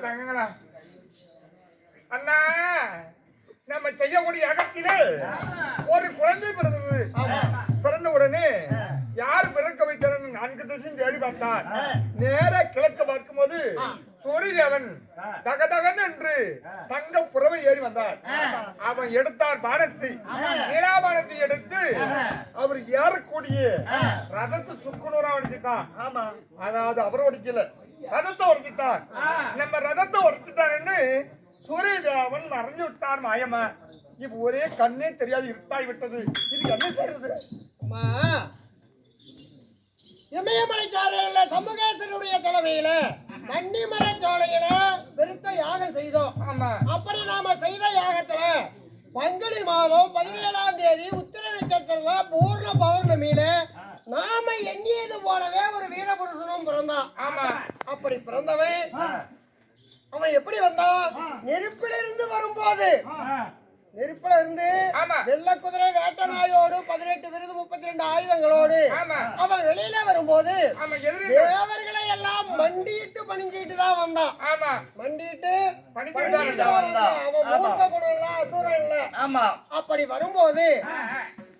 தங்கங்களா அண்ணா நம்ம செய்யக்கூடிய அகத்திலே ஒரு குழந்தை பிறந்தது பிறந்த உடனே யார் பிறக்க வைத்தார் நான்கு திசையும் தேடி பார்த்தார். நேர கிழக்க பார்க்கும்போது சூரியதேவன் தகதகன் என்று தங்க புறவை ஏறி வந்தார். அவன் எடுத்தார் பானத்தை. நீலாபானத்தை எடுத்து அவர் ஏறக்கூடிய ரதத்தை சுக்குநூறா உடைச்சிட்டான் ஆமா. அதாவது அவர் உடைக்கல ரதத்தை உடைச்சிட்டான் நம்ம ரதத்தை உடைச்சிட்டான்னு சூரியதேவன் மறைஞ்சு விட்டான் மாயமா இப்ப ஒரே கண்ணே தெரியாது இருட்டாய் விட்டது. இது என்ன செய்யறது? அம்மா இமயமலை சாலையில சமூகேசனுடைய தலைமையில கன்னிமலை சோலையில பெருத்த யாகம் செய்தோம். அப்படி நாம செய்த யாகத்துல பங்குனி மாதம் பதினேழாம் தேதி உத்திர நட்சத்திரத்துல பூர்ண பௌர்ணமியில நாம எண்ணியது போலவே ஒரு வீரபுருஷனும் பிறந்தான். ஆமா. அப்படி பிறந்தவன் அவன் எப்படி வந்தான்? நெருப்பிலிருந்து வரும்போது நெருப்புல இருந்து. வெள்ள குதிரை வேட்ட நாயோடு பதினெட்டு விருது முப்பத்தி ரெண்டு ஆயுதங்களோடு அவன் வெளியில வரும்போது தேவர்களை எல்லாம் மண்டிட்டு பணிஞ்சிட்டு தான் வந்தான். மண்டிட்டு அப்படி வரும்போது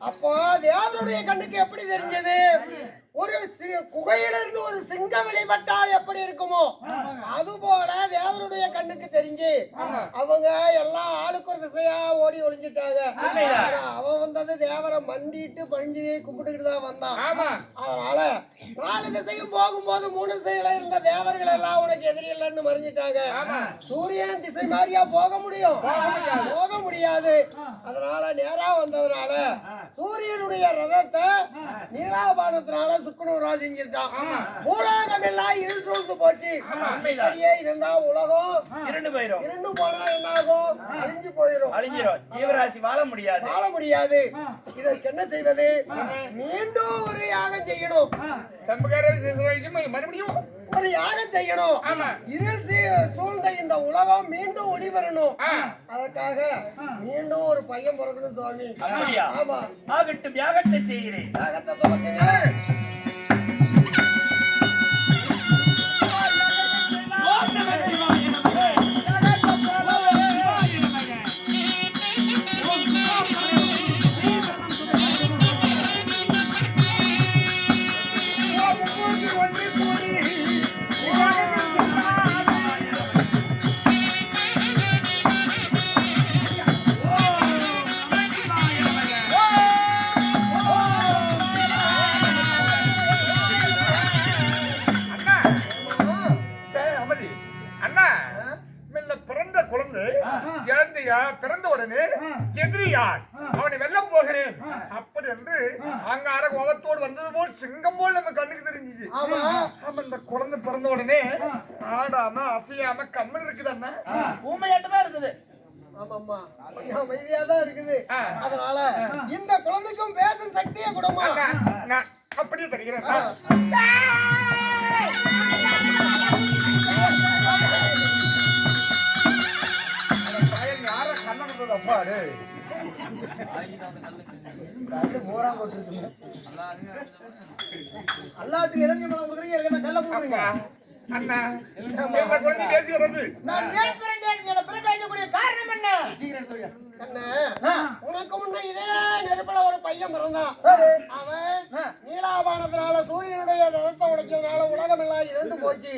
அப்போ தேவருடைய கண்ணுக்கு எப்படி தெரிஞ்சது? ஒரு குகையிலிருந்து ஒரு சிங்கம் வெளிப்பட்டால் எப்படி இருக்குமோ? அது போல தேவருடைய கண்ணுக்கு தெரிஞ்சு அவங்க எல்லாம் ஆளுக்கு ஒரு திசையா ஓடி ஒளிஞ்சிட்டாங்க. அவன் வந்தது தேவரை மண்டிட்டு பணிஞ்சு கும்பிட்டுக்கிட்டு தான் வந்தான். அதனால நாலு திசையும் போகும்போது மூணு திசையில இருந்த தேவர்கள் எல்லாம் உனக்கு எதிரி இல்லைன்னு மறைஞ்சிட்டாங்க. சூரியன் திசை மாதிரியா போக முடியும். போக முடியாது. அதனால நேரா வந்ததுனால சூரியனுடைய ரதத்தை நீலாபானத்தினால சுக்குனூரா செஞ்சிருக்கான் பூலோகம் எல்லாம் இருள் சூழ்ந்து போச்சு. அப்படியே இருந்தா உலகம் இரண்டு போயிரும். இருண்டு போனா என்ன ஆகும் அழிஞ்சு போயிடும் அழிஞ்சிரும். ஜீவராசி வாழ முடியாது. வாழ முடியாது. இதற்கு என்ன செய்வது? மீண்டும் ஒரு யாகம் செய்யணும். மறுபடியும் ஒரு யாகம் செய்யணும். இருள் சூழ்ந்த இந்த உலகம் மீண்டும் ஒளி வரணும். அதற்காக மீண்டும் ஒரு பையன் பிறக்கணும் சுவாமி. ஆகட்டும் யாகத்தை செய்கிறேன். யாகத்தை இழந்தையா பிறந்த உடனே எதிரி யார் அவனை வெல்லம் போகிறேன். அப்படி என்று அங்கார கோபத்தோடு வந்தது போல் சிங்கம் போல் நம்ம கண்ணுக்கு தெரிஞ்சுச்சு ஆமா. இந்த குழந்தை பிறந்த உடனே ஆடாம அசையாம கம்மன் இருக்குது அண்ணா. ஊமையாட்டமா இருக்குது. ஆமாம்மா. கொஞ்சம் அமைதியா தான் இருக்குது. அதனால இந்த குழந்தைக்கும் பேசும் சக்தியை கொடுமா. அப்படியே தருகிறேன். எல்லாத்துக்கும் இறங்கி மலம் கொடுக்குறீங்க எனக்கு என்ன கல்ல போடுறீங்க அப்பா, அண்ணா நான் கேட்கிறேன் பிறகு காரணம் உனக்கு முன்ன இதே நெருப்புல ஒரு பையன் பிறந்தான். அவன் நீலாபானத்தினால சூரியனுடைய ரதத்தை உடைச்சதுனால உலகம் எல்லாம் போச்சு.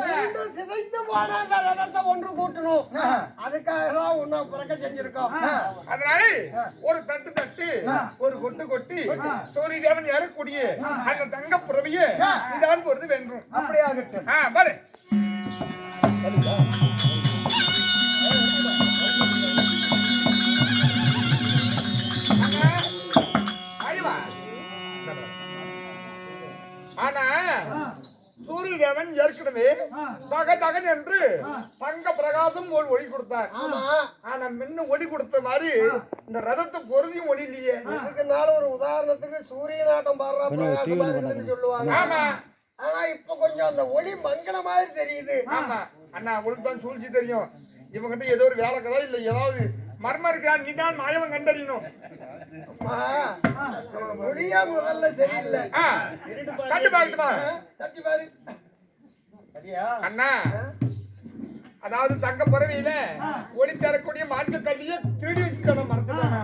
மீண்டும் சிதைந்து போன அந்த ரதத்தை ஒன்று கூட்டணும். அதுக்காக தான் உன்னை பிறக்க செஞ்சிருக்கோம். அதனால ஒரு தட்டு தட்டு ஒரு கொட்டு கொட்டி. சூரிய தேவன் ஏறக்கூடிய அந்த தங்க புறவிய இதான் பொறுத்து வென்றும். அப்படியே ஆகட்டும் ஆ பாரு. அண்ணா, ஆனா சூரிய தேவன் ஏற்கனவே தக தகன் என்று தங்க பிரகாசம் ஒரு ஒளி கொடுத்தார் ஆமா. ஆனா முன்ன ஒளி கொடுத்த மாதிரி இந்த ரதத்தை பொருதியும் ஒளி இல்லையே. இதுக்குனால ஒரு உதாரணத்துக்கு சூரிய நாட்டம் பாடுறா பிரகாசமா இருக்குதுன்னு சொல்லுவாங்க. ஆமா. ஆனா இப்ப கொஞ்சம் அந்த ஒளி மங்கின மாதிரி தெரியுது. ஆமா. அண்ணா உனக்கு தான் சூழ்ச்சி தெரியும். இவங்கிட்ட ஏதோ ஒரு வேலை கதா இல்ல ஏதாவது மர்மம் இருக்கா நீ தான் மாயவன் கண்டறியணும் மொழியா முதல்ல சரியில்லை. ஆ, கண்டு பார்க்கட்டுமா தட்டி பாரு. அண்ணா? அதாவது தங்க பறவையில ஒளி தரக்கூடிய மாட்டு கட்டிய திருடி வச்சுக்கணும் மறந்துட்டானா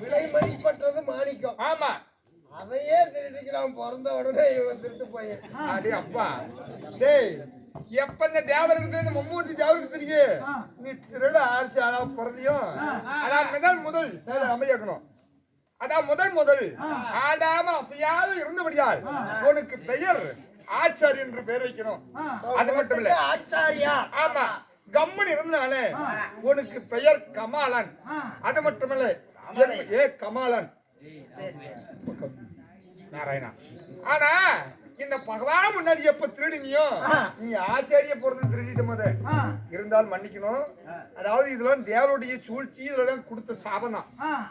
விலை மதிப்பற்றது மாணிக்கம். ஆமா. அதையே திருடிக்கிறான் பிறந்த உடனே இவன் திருட்டு போய் அடி அப்பா. டேய் எப்ப இந்த தேவருக்கு இந்த மும்மூர்த்தி தேவருக்கு தெரியும்? நீ திருட ஆட்சி அதான் பிறந்தியும். அதான் முதல் முதல் சரி, அமைதியாக்கணும் அதான் முதல் முதல். ஆடாம அசையாத இருந்தபடியால் உனக்கு பெயர் ஆச்சாரி என்று பெயர் வைக்கணும். அது மட்டும் இல்ல. ஆச்சாரியா? ஆமா. கம்மன் இருந்தாலே உனக்கு பெயர் கமாலன். அது மட்டுமல்ல ஏ கமாலன். நாராயணா. ஆனா இந்த பகவான் முன்னாடி எப்ப திருடினியோ? நீ ஆச்சாரிய பிறந்து திருடிட்ட போது இருந்தாலும் மன்னிக்கணும். அதாவது இதெல்லாம் தேவனுடைய சூழ்ச்சி இதெல்லாம் கொடுத்த தான்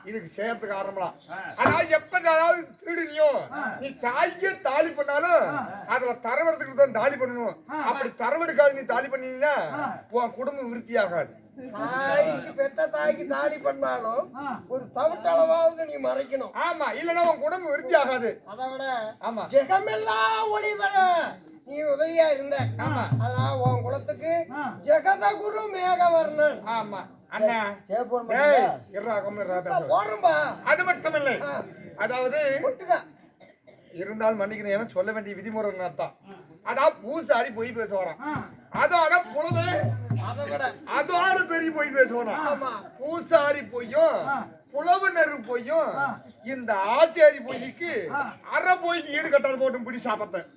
இதுக்கு செய்யறதுக்கு ஆரம்பலாம் அதாவது எப்ப அதாவது திருடினியோ நீ தாய்க்கே தாலி பண்ணாலும் அதுல தரவெடுத்துக்கு தான் தாலி பண்ணணும். அப்படி தரவெடுக்காது நீ தாலி பண்ணீங்கன்னா உன் குடும்பம் விருத்தி ஆகாது தாய்க்கு பெத்த தாய்க்கு தாலி பண்ணாலும் ஒரு தவிட்டளவாவது நீ மறைக்கணும். ஆமா இல்லன்னா உன் குடும்பம் விருத்தி ஆகாது அதை விட ஆமா. ஜெகமெல்லாம் ஒளிவர நீ உதவியா இருந்த. ஆமா. அதான் உன் குலத்துக்கு ஜெகதகுரு மேகவர்ணன். ஆமா. அண்ணா. போறோம்பா அது மட்டும் இல்லை அதாவது இருந்தாலும் மன்னிக்கணும். ஏன்னா சொல்ல வேண்டிய விதிமுறை தான். அதான் பூசாரி பொய் பேச வரான். அதோட புலவே அதோட பெரிய பொய் பேசுவானா பூசாரி பொய்யும் புலவனர் பொய்யும் இந்த ஆச்சாரி பொய்க்கு அரை பொய்க்கு ஈடு கட்டாத போட்டும் பிடி சாப்பிட்டேன்.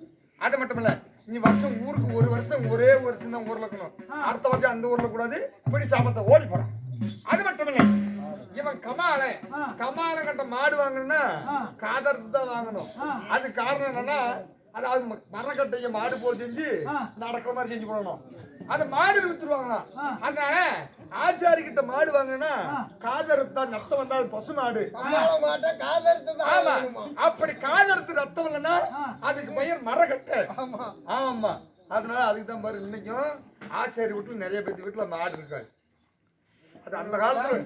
அது மட்டும் இல்ல நீ வருஷம் ஊருக்கு ஒரு வருஷம் ஒரே வருஷம் தான் ஊர்ல இருக்கணும். அடுத்த வருஷம் அந்த ஊர்ல கூடாது பிடி சாப்பிட்ட ஓடி போறான். அது மட்டும் இல்ல இவன் கமால கமால கட்ட மாடு வாங்கணும்னா காதர்த்து தான் வாங்கணும். அது காரணம் என்னன்னா அதாவது ம- மரக்கட்டைய மாடு போல் செஞ்சு நடக்கிற மாதிரி செஞ்சு போடணும் அந்த மாடு வித்துருவாங்களாம். அதனால ஆச்சாரி கிட்ட மாடு வாங்கினா காதறுத்தா நத்தம் வந்தா அது பசு மாடு. ஆமா. அப்படி காதறுத்து ரத்தம் இல்லைன்னா அதுக்கு பெயர் மரக்கட்டை. ஆமா. ஆமா. அதனால அதுக்கு தான் பாரு இன்னைக்கும் ஆச்சாரி வீட்டுல நிறைய பேர் வீட்டுல மாடு இருக்காது. அது அந்த காலத்துல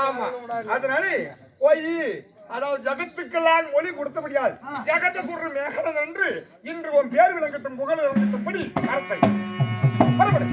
ஆமா. அதனால போய் அதாவது ஜகத்துக்கெல்லாம் ஒளி கொடுத்தபடியால் ஜகத்த குரு மேகலன் என்று இன்று உன் பேர் விளங்கட்டும் புகழ் விளங்கட்டும்படி அரசை பரபடி